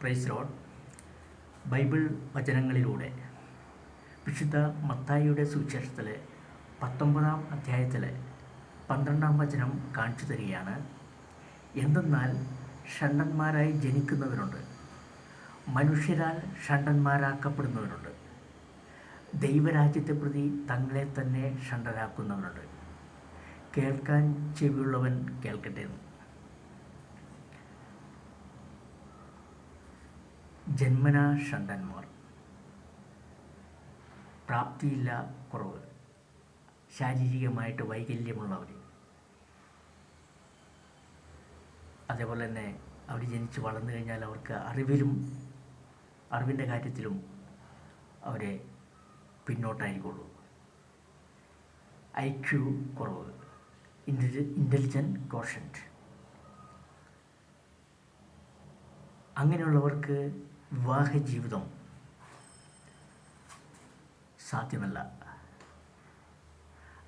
Price load Bible വചനങ്ങളിലൂടെ വിശുദ്ധ മത്തായിയുടെ സുവിശേഷത്തിലെ പത്തൊമ്പതാം അധ്യായത്തിലെ പന്ത്രണ്ടാം വചനം കാണിച്ചു തരികയാണ്. എന്തെന്നാൽ ഷണ്ടന്മാരായി ജനിക്കുന്നവരുണ്ട്. മനുഷ്യരാൽ ഷണ്ടന്മാരാക്കപ്പെടുന്നവരുണ്ട്. ദൈവരാജ്യത്തെ പ്രതി തങ്ങളെ തന്നെ ഷണ്ടരാക്കുന്നവരുണ്ട്. കേൾക്കാൻ ചെവിയുള്ളവൻ കേൾക്കട്ടെ ജന്മനാ ഷണ്ടന്മാർ പ്രാപ്തിയില്ല കുറവ്. ശാരീരികമായിട്ട് വൈകല്യമുള്ളവർ അതേപോലെ തന്നെ അവർ ജനിച്ച് വളർന്നു കഴിഞ്ഞാൽ അവർക്ക് അറിവിലും അറിവിന്റെ കാര്യത്തിലും അവരെ പിന്നോട്ടായിരിക്കുള്ളൂ. ഐ ക്യു കുറവ് ഇന്റലി കോഷന്റ് അങ്ങനെയുള്ളവർക്ക് വിവാഹ ജീവിതം സാധ്യമല്ല.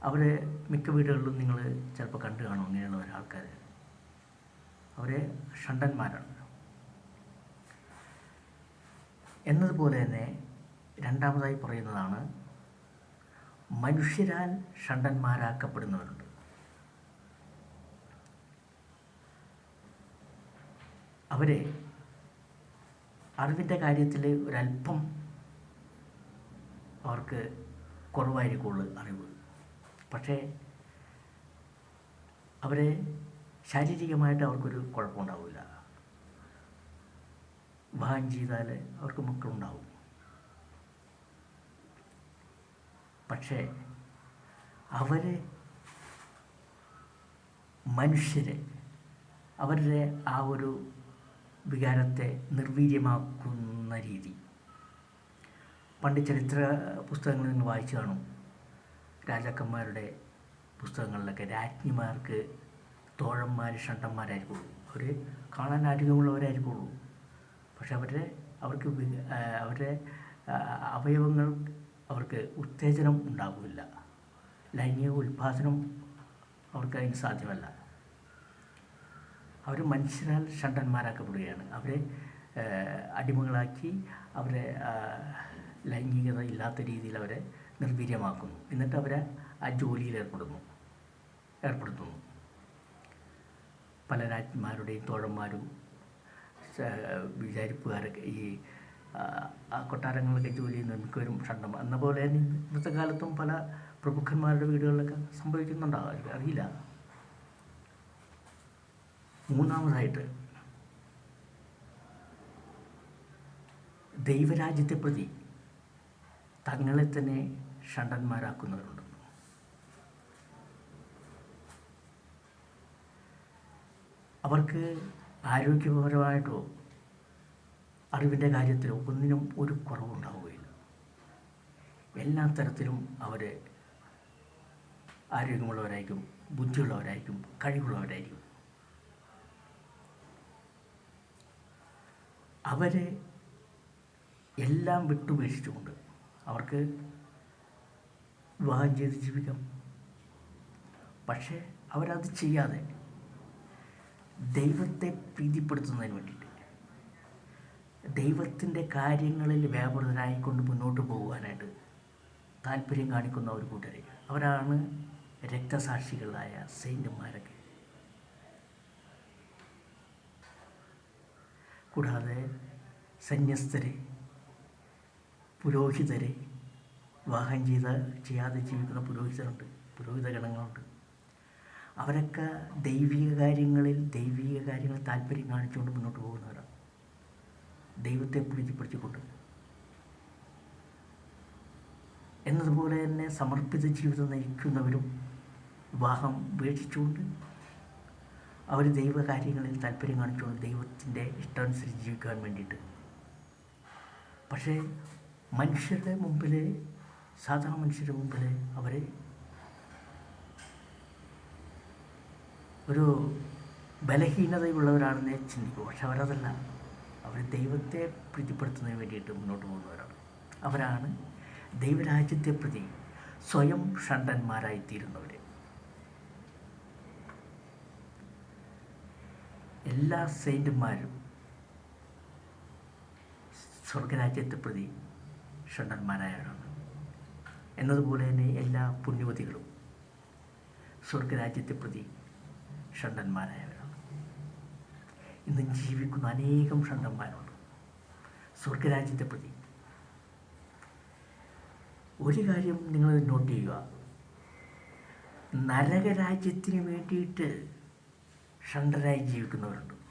അവരെ മിക്ക വീടുകളിലും നിങ്ങൾ ചിലപ്പോൾ കണ്ടു കാണും അങ്ങനെയുള്ള ഒരാൾക്കാർ. അവരെ ഷണ്ടന്മാരാണ്. എന്നതുപോലെ തന്നെ രണ്ടാമതായി പറയുന്നതാണ് മനുഷ്യരാൽ ഷണ്ടന്മാരാക്കപ്പെടുന്നവരുണ്ട്. അവരെ അറിവിന്റെ കാര്യത്തിൽ ഒരല്പം അവർക്ക് കുറവായിരിക്കുള്ളൂ അറിവ്. പക്ഷേ അവരെ ശാരീരികമായിട്ട് അവർക്കൊരു കുഴപ്പമുണ്ടാവില്ല. വിവാഹം ചെയ്താൽ അവർക്ക് മക്കളുണ്ടാവും. പക്ഷേ അവർ മനുഷ്യരെ അവരുടെ ആ ഒരു വികാരത്തെ നിർവീര്യമാക്കുന്ന രീതി. പണ്ട് ചരിത്ര പുസ്തകങ്ങളിൽ നിങ്ങൾ വായിച്ചു കാണും. രാജാക്കന്മാരുടെ പുസ്തകങ്ങളിലൊക്കെ രാജ്ഞിമാർക്ക് തോഴന്മാർ ഷണ്ടന്മാരായിരിക്കുള്ളൂ. അവർ കാണാൻ ആരോഗ്യമുള്ളവരായിരിക്കുള്ളൂ പക്ഷെ അവരുടെ അവർക്ക് അവരുടെ അവയവങ്ങൾ അവർക്ക് ഉത്തേജനം ഉണ്ടാകില്ല ലൈംഗിക ഉൽപാദനം അവർക്ക് അതിന് സാധ്യമല്ല. അവർ മനുഷ്യരാൽ ഷണ്ടന്മാരാക്കപ്പെടുകയാണ് അവരെ അടിമകളാക്കി അവരെ ലൈംഗികത ഇല്ലാത്ത രീതിയിൽ അവരെ നിർവീര്യമാക്കുന്നു. എന്നിട്ട് അവരെ ആ ജോലിയിൽ ഏർപ്പെടുന്നു. ഏർപ്പെടുത്തുന്നു. പല രാജ്ഞന്മാരുടെയും തോഴന്മാരും വിചാരിപ്പുകാരൊക്കെ ഈ ആ, ആ കൊട്ടാരങ്ങളിലൊക്കെ ജോലി ചെയ്യുന്ന മിക്കവരും ഷണ്ടം എന്ന പോലെ തന്നെ ഇന്നത്തെ കാലത്തും പല പ്രമുഖന്മാരുടെ വീടുകളിലൊക്കെ സംഭവിക്കുന്നുണ്ടാവും അറിയില്ല. മൂന്നാമതായിട്ട് ദൈവരാജ്യത്തെ പ്രതി തങ്ങളെ തന്നെ ഷണ്ടന്മാരാക്കുന്നവരുണ്ട്. അവർക്ക് ആരോഗ്യപരമായിട്ടോ അറിവിന്റെ കാര്യത്തിലോ ഒന്നിനും ഒരു കുറവുണ്ടാവുകയില്ല. എല്ലാ തരത്തിലും അവർ ആരോഗ്യമുള്ളവരായിരിക്കും ബുദ്ധിയുള്ളവരായിരിക്കും കഴിവുള്ളവരായിരിക്കും. അവരെ എല്ലാം വിട്ടുപേക്ഷിച്ചുകൊണ്ട് അവർക്ക് വിവാഹം ചെയ്ത് ജീവിക്കാം. പക്ഷേ അവരത് ചെയ്യാതെ ദൈവത്തെ പ്രീതിപ്പെടുത്തുന്നതിന് വേണ്ടിയിട്ട് ദൈവത്തിന്റെ കാര്യങ്ങളിൽ വ്യാപൃതരായിക്കൊണ്ട് മുന്നോട്ട് പോകുവാനായിട്ട് താല്പര്യം കാണിക്കുന്ന ഒരു കൂട്ടരെ അവരാണ് രക്തസാക്ഷികളായ സൈന്യന്മാരൊക്കെ കൂടാതെ സന്യസ്തരെ പുരോഹിതരെ വിവാഹം ചെയ്ത ചെയ്യാതെ ജീവിക്കുന്ന പുരോഹിതരുണ്ട് പുരോഹിത ഗണങ്ങളുണ്ട്. അവരൊക്കെ ദൈവിക കാര്യങ്ങളിൽ ദൈവിക കാര്യങ്ങളിൽ താല്പര്യം കാണിച്ചുകൊണ്ട് മുന്നോട്ട് പോകുന്നവരാണ്. ദൈവത്തെ പ്രീതിപ്പെടുത്തിക്കൊണ്ട്. എന്നതുപോലെ തന്നെ സമർപ്പിത ജീവിതം നയിക്കുന്നവരും വിവാഹം ഉപേക്ഷിച്ചുകൊണ്ട് അവർ ദൈവകാര്യങ്ങളിൽ താല്പര്യം കാണിച്ചുകൊണ്ട് ദൈവത്തിന്റെ ഇഷ്ടാനുസരിച്ച് ജീവിക്കാൻ വേണ്ടിയിട്ട് പക്ഷേ മനുഷ്യരുടെ മുമ്പിൽ സാധാരണ മനുഷ്യരുടെ മുമ്പിൽ അവർ ഒരു ബലഹീനതയുള്ളവരാണെന്നേ ചിന്തിക്കും. പക്ഷെ അവരതല്ല. അവർ ദൈവത്തെ പ്രീതിപ്പെടുത്തുന്നതിന് വേണ്ടിയിട്ട് മുന്നോട്ട് പോകുന്നവരാണ്. അവരാണ് ദൈവരാജ്യത്തെ പ്രതി സ്വയം ഷണ്ടന്മാരായിത്തീരുന്നവർ എല്ലാ സെയിന്റുമാരും സ്വർഗരാജ്യത്തെ പ്രതി ഷണ്ടന്മാരായവരാണ് എന്നതുപോലെ തന്നെ എല്ലാ പുണ്യവതികളും സ്വർഗരാജ്യത്തെ പ്രതി ഷണ്ടന്മാരായവരാണ് ഇന്ന് ജീവിക്കുന്ന അനേകം ഷണ്ടന്മാരുണ്ട്. സ്വർഗരാജ്യത്തെ പ്രതി ഒരു കാര്യം നിങ്ങൾ നോട്ട് ചെയ്യുക. നരകരാജ്യത്തിന് വേണ്ടിയിട്ട് ഷണ്ടരായി ജീവിക്കുന്നവരുണ്ട്.